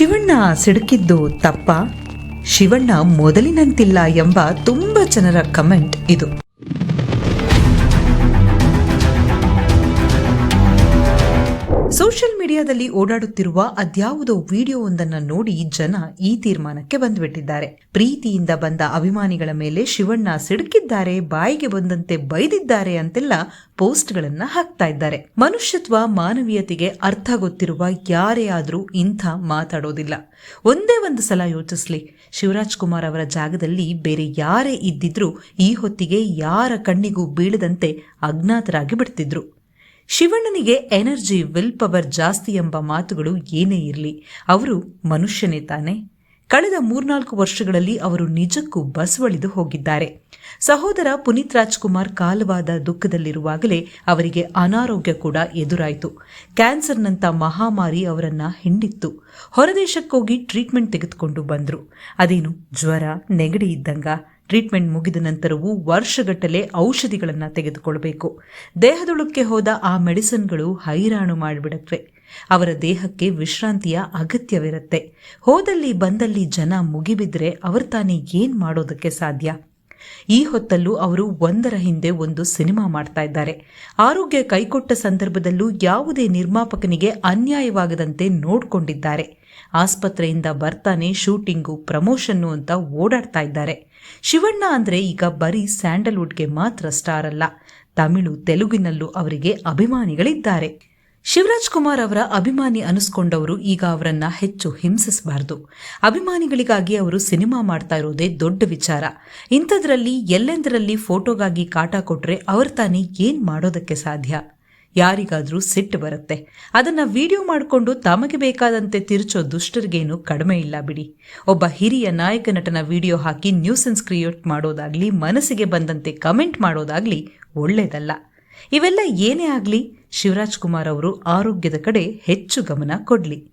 ಶಿವಣ್ಣ ಸಿಡುಕಿದ್ದು ತಪ್ಪ. ಶಿವಣ್ಣ ಮೊದಲಿನಂತಿಲ್ಲ ಎಂಬ ತುಂಬ ಜನರ ಕಮೆಂಟ್ ಇದು. ಸೋಷಿಯಲ್ ಮೀಡಿಯಾದಲ್ಲಿ ಓಡಾಡುತ್ತಿರುವ ಅದ್ಯಾವುದೋ ವಿಡಿಯೋ ವಿಡಿಯೋವೊಂದನ್ನು ನೋಡಿ ಜನ ಈ ತೀರ್ಮಾನಕ್ಕೆ ಬಂದ್ಬಿಟ್ಟಿದ್ದಾರೆ. ಪ್ರೀತಿಯಿಂದ ಬಂದ ಅಭಿಮಾನಿಗಳ ಮೇಲೆ ಶಿವಣ್ಣ ಸಿಡುಕಿದ್ದಾರೆ, ಬಾಯಿಗೆ ಬಂದಂತೆ ಬೈದಿದ್ದಾರೆ ಅಂತೆಲ್ಲ ಪೋಸ್ಟ್ಗಳನ್ನ ಹಾಕ್ತಾ ಇದ್ದಾರೆ. ಮನುಷ್ಯತ್ವ ಮಾನವೀಯತೆಗೆ ಅರ್ಥ ಗೊತ್ತಿರುವ ಯಾರೇ ಆದ್ರೂ ಇಂಥ ಮಾತಾಡೋದಿಲ್ಲ. ಒಂದೇ ಒಂದು ಸಲ ಯೋಚಿಸ್ಲಿ. ಶಿವರಾಜ್ ಕುಮಾರ್ ಅವರ ಜಾಗದಲ್ಲಿ ಬೇರೆ ಯಾರೇ ಇದ್ದಿದ್ರೂ ಈ ಹೊತ್ತಿಗೆ ಯಾರ ಕಣ್ಣಿಗೂ ಬೀಳದಂತೆ ಅಜ್ಞಾತರಾಗಿ ಬಿಡ್ತಿದ್ರು. ಶಿವಣ್ಣನಿಗೆ ಎನರ್ಜಿ ವಿಲ್ ಪವರ್ ಜಾಸ್ತಿ ಎಂಬ ಮಾತುಗಳು ಏನೇ ಇರಲಿ, ಅವರು ಮನುಷ್ಯನೇ ತಾನೆ. ಕಳೆದ ಮೂರ್ನಾಲ್ಕು ವರ್ಷಗಳಲ್ಲಿ ಅವರು ನಿಜಕ್ಕೂ ಬಸವಳಿದು ಹೋಗಿದ್ದಾರೆ. ಸಹೋದರ ಪುನೀತ್ ರಾಜ್ಕುಮಾರ್ ಕಾಲವಾದ ದುಃಖದಲ್ಲಿರುವಾಗಲೇ ಅವರಿಗೆ ಅನಾರೋಗ್ಯ ಕೂಡ ಎದುರಾಯಿತು. ಕ್ಯಾನ್ಸರ್ನಂಥ ಮಹಾಮಾರಿ ಅವರನ್ನ ಹಿಂಡಿತ್ತು. ಹೊರದೇಶಕ್ಕೋಗಿ ಟ್ರೀಟ್ಮೆಂಟ್ ತೆಗೆದುಕೊಂಡು ಬಂದರು. ಅದೇನು ಜ್ವರ, ನೆಗಡಿ ಇದ್ದಂಗ? ಟ್ರೀಟ್ಮೆಂಟ್ ಮುಗಿದ ನಂತರವೂ ವರ್ಷಗಟ್ಟಲೆ ಔಷಧಿಗಳನ್ನು ತೆಗೆದುಕೊಳ್ಬೇಕು. ದೇಹದೊಳಕ್ಕೆ ಹೋದ ಆ ಮೆಡಿಸನ್ಗಳು ಹೈರಾಣು ಮಾಡಿಬಿಡತ್ವೆ. ಅವರ ದೇಹಕ್ಕೆ ವಿಶ್ರಾಂತಿಯ ಅಗತ್ಯವಿರುತ್ತೆ. ಹೋದಲ್ಲಿ ಬಂದಲ್ಲಿ ಜನ ಮುಗಿಬಿದ್ರೆ ಅವರು ತಾನೇ ಏನ್ ಮಾಡೋದಕ್ಕೆ ಸಾಧ್ಯ? ಈ ಹೊತ್ತಲ್ಲೂ ಅವರು ಒಂದರ ಹಿಂದೆ ಒಂದು ಸಿನಿಮಾ ಮಾಡ್ತಾ ಇದ್ದಾರೆ. ಆರೋಗ್ಯ ಕೈಕೊಟ್ಟ ಸಂದರ್ಭದಲ್ಲೂ ಯಾವುದೇ ನಿರ್ಮಾಪಕನಿಗೆ ಅನ್ಯಾಯವಾಗದಂತೆ ನೋಡ್ಕೊಂಡಿದ್ದಾರೆ. ಆಸ್ಪತ್ರೆಯಿಂದ ಬರ್ತಾನೆ ಶೂಟಿಂಗು, ಪ್ರಮೋಷನ್ನು ಅಂತ ಓಡಾಡ್ತಾ ಇದ್ದಾರೆ. ಶಿವಣ್ಣ ಅಂದರೆ ಈಗ ಬರೀ ಸ್ಯಾಂಡಲ್ವುಡ್ಗೆ ಮಾತ್ರ ಸ್ಟಾರ್ ಅಲ್ಲ. ತಮಿಳು, ತೆಲುಗಿನಲ್ಲೂ ಅವರಿಗೆ ಅಭಿಮಾನಿಗಳಿದ್ದಾರೆ. ಶಿವರಾಜ್ ಕುಮಾರ್ ಅವರ ಅಭಿಮಾನಿ ಅನಿಸ್ಕೊಂಡವರು ಈಗ ಅವರನ್ನ ಹೆಚ್ಚು ಹಿಂಸಿಸಬಾರದು. ಅಭಿಮಾನಿಗಳಿಗಾಗಿ ಅವರು ಸಿನಿಮಾ ಮಾಡ್ತಾ ಇರೋದೇ ದೊಡ್ಡ ವಿಚಾರ. ಇಂಥದ್ರಲ್ಲಿ ಎಲ್ಲೆಂದರಲ್ಲಿ ಫೋಟೋಗಾಗಿ ಕಾಟ ಕೊಟ್ರೆ ಅವ್ರ ತಾನೇ ಏನ್ ಮಾಡೋದಕ್ಕೆ ಸಾಧ್ಯ? ಯಾರಿಗಾದ್ರೂ ಸಿಟ್ಟು ಬರುತ್ತೆ. ಅದನ್ನ ವಿಡಿಯೋ ಮಾಡಿಕೊಂಡು ತಮಗೆ ಬೇಕಾದಂತೆ ತಿರುಚೋ ದುಷ್ಟರಿಗೇನು ಕಡಿಮೆ ಇಲ್ಲ ಬಿಡಿ. ಒಬ್ಬ ಹಿರಿಯ ನಾಯಕ ನಟನ ವಿಡಿಯೋ ಹಾಕಿ ನ್ಯೂಸೆನ್ಸ್ ಕ್ರಿಯೇಟ್ ಮಾಡೋದಾಗ್ಲಿ, ಮನಸ್ಸಿಗೆ ಬಂದಂತೆ ಕಮೆಂಟ್ ಮಾಡೋದಾಗ್ಲಿ ಒಳ್ಳೇದಲ್ಲ. ಇವೆಲ್ಲ ಏನೇ ಆಗಲಿ ಶಿವರಾಜ್ ಕುಮಾರ್ ಅವರು ಆರೋಗ್ಯದ ಕಡೆ ಹೆಚ್ಚು ಗಮನ ಕೊಡ್ಲಿ.